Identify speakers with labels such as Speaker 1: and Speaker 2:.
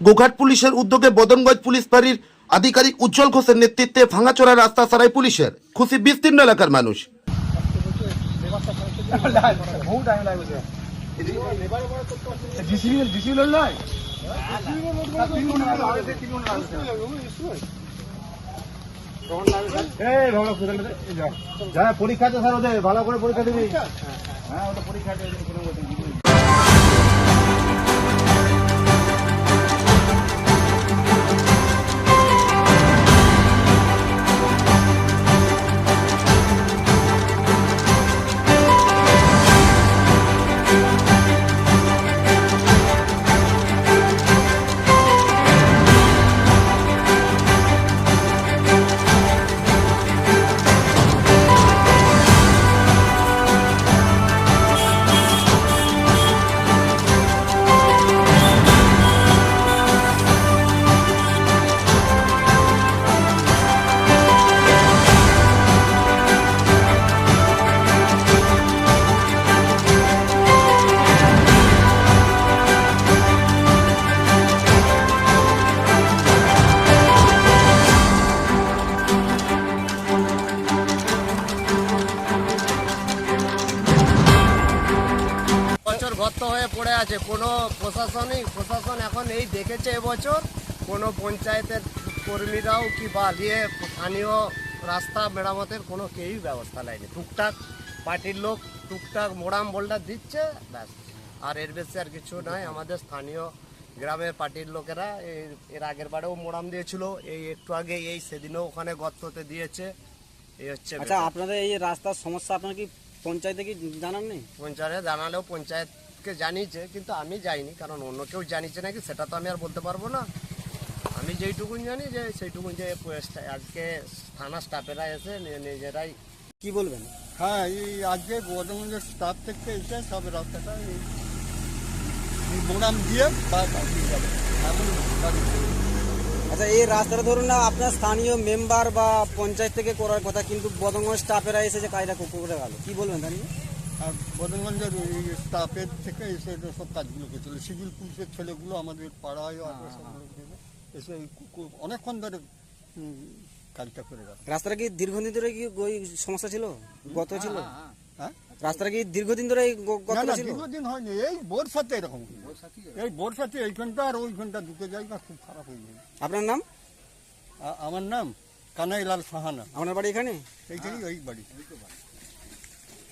Speaker 1: গোঘাট পুলিশের উদ্যোগে বদনগঞ্জ পুলিশ ফাঁড়ির আধিকারিক উজ্জ্বল ঘোষের নেতৃত্বে ভাঙাচোরা রাস্তা সারাই পুলিশের খুশি বিস্তীর্ণ এলাকার মানুষ
Speaker 2: পরীক্ষা ওদের ভালো করে পরীক্ষা দিবি হ্যাঁ ওটা পরীক্ষা
Speaker 3: পড়ে আছে। কোনো প্রশাসনিক প্রশাসন এখন এই দেখেছে এবছর। কোনো পঞ্চায়েতের কর্মীরাও কি বা দিয়ে স্থানীয় রাস্তা মেরামতের কোনো কেউই ব্যবস্থা নেয়নি। টুকটাক পার্টির লোক টুকটাক মোড়াম বোল্ডার দিচ্ছে ব্যাস। আর এর বেশি আর কিছু নয় আমাদের স্থানীয় গ্রামের পার্টির লোকেরা এর এর আগের বারেও মোড়াম দিয়েছিল। এই একটু আগে এই সেদিনও ওখানে গর্ততে দিয়েছে। এই হচ্ছে
Speaker 4: আচ্ছা আপনাদের এই রাস্তার সমস্যা আপনার কি পঞ্চায়েতে কি জানান নেই
Speaker 3: পঞ্চায়েতে জানালেও পঞ্চায়েতকে জানিয়েছে কিন্তু আমি যাইনি কারণ অন্য কেউ জানিয়েছে নাকি সেটা তো আমি আর বলতে পারব না। আমি যেইটুকুন জানি যে সেইটুকুন যে আজকে থানা স্টাফেরা এসে নিজেরাই
Speaker 4: কি বলবেন?
Speaker 5: হ্যাঁ এই আজকে বর্ধমানের স্টাফ থেকে এসে সব রাস্তাটা এই বোনাম দিয়ে।
Speaker 4: আচ্ছা এই রাস্তাটা ধরুন না আপনার স্থানীয় মেম্বার বা পঞ্চায়েত থেকে করার কথা কিন্তু বদঙ্গ স্টাফেরা এসে যে কাজটা কো- করে গেল। কি বলবেন তা নিয়ে
Speaker 5: আর এই স্টাফের থেকে এসে সব কাজগুলো করছিল। সিভিল পুলিশের ছেলেগুলো আমাদের পাড়ায় আসবে সব লোকজন এসে অনেকক্ষণ ধরে কাজটা করে গেল
Speaker 4: রাস্তাটা কি দীর্ঘদিন ধরে কি ওই সমস্যা ছিল? গত ছিল?
Speaker 5: হ্যাঁ
Speaker 4: রাস্তাটা কি দীর্ঘদিন ধরে গত
Speaker 5: না
Speaker 4: ছিল?
Speaker 5: দীর্ঘদিন হয়নি। এই বর্ষাতে এরকম। এই বর্ষাতে এইখানটা আর ওইখানটা দুটো জায়গা খুব খারাপ হয়ে যায়
Speaker 4: আপনার নাম?
Speaker 5: আমার নাম কানাইলাল সাহানা।
Speaker 4: আপনার বাড়ি এখানে?
Speaker 5: এইখানেই ওই বাড়ি।